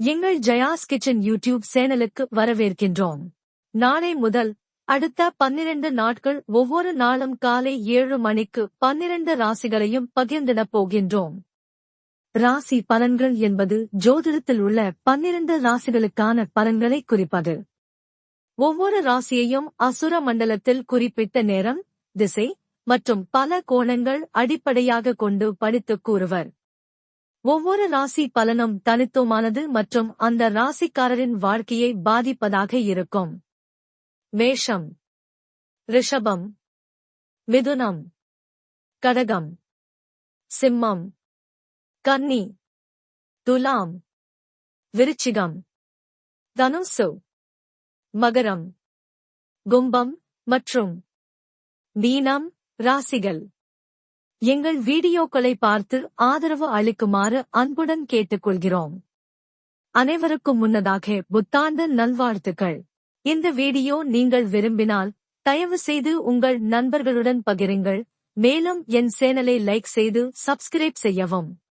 எங்கள் Jaya's kitchen YouTube சேனலுக்கு வரவேற்கின்றோம். நாளை முதல் அடுத்த பன்னிரண்டு நாட்கள் ஒவ்வொரு நாளும் காலை ஏழு மணிக்கு பன்னிரண்டு ராசிகளையும் பகிர்ந்திடப் போகின்றோம். ராசி பலன்கள் என்பது ஜோதிடத்தில் உள்ள பன்னிரண்டு ராசிகளுக்கான பலன்களை குறிப்பது. ஒவ்வொரு ராசியையும் அசுர மண்டலத்தில் குறிப்பிட்ட நேரம் திசை மற்றும் பல கோணங்கள் அடிப்படையாக கொண்டு படித்துக் கூறுவர். ஒவ்வொரு ராசி பலனும் தனித்துவமானது மற்றும் அந்த ராசிக்காரரின் வாழ்க்கையை பாதிப்பதாக இருக்கும். மேஷம். ரிஷபம். மிதுனம். கடகம். சிம்மம். கன்னி. துலாம். விருச்சிகம். தனுசு. மகரம். கும்பம் மற்றும் மீனம் ராசிகள். எங்கள் வீடியோக்களை பார்த்து ஆதரவு அளிக்குமாறு அன்புடன் கேட்டுக்கொள்கிறோம். அனைவருக்கும் முன்னதாக புத்தாண்டு நல்வாழ்த்துக்கள். இந்த வீடியோ நீங்கள் விரும்பினால் தயவு செய்து உங்கள் நண்பர்களுடன் பகிருங்கள். மேலும் என் சேனலை லைக் செய்து சப்ஸ்கிரைப் செய்யவும்.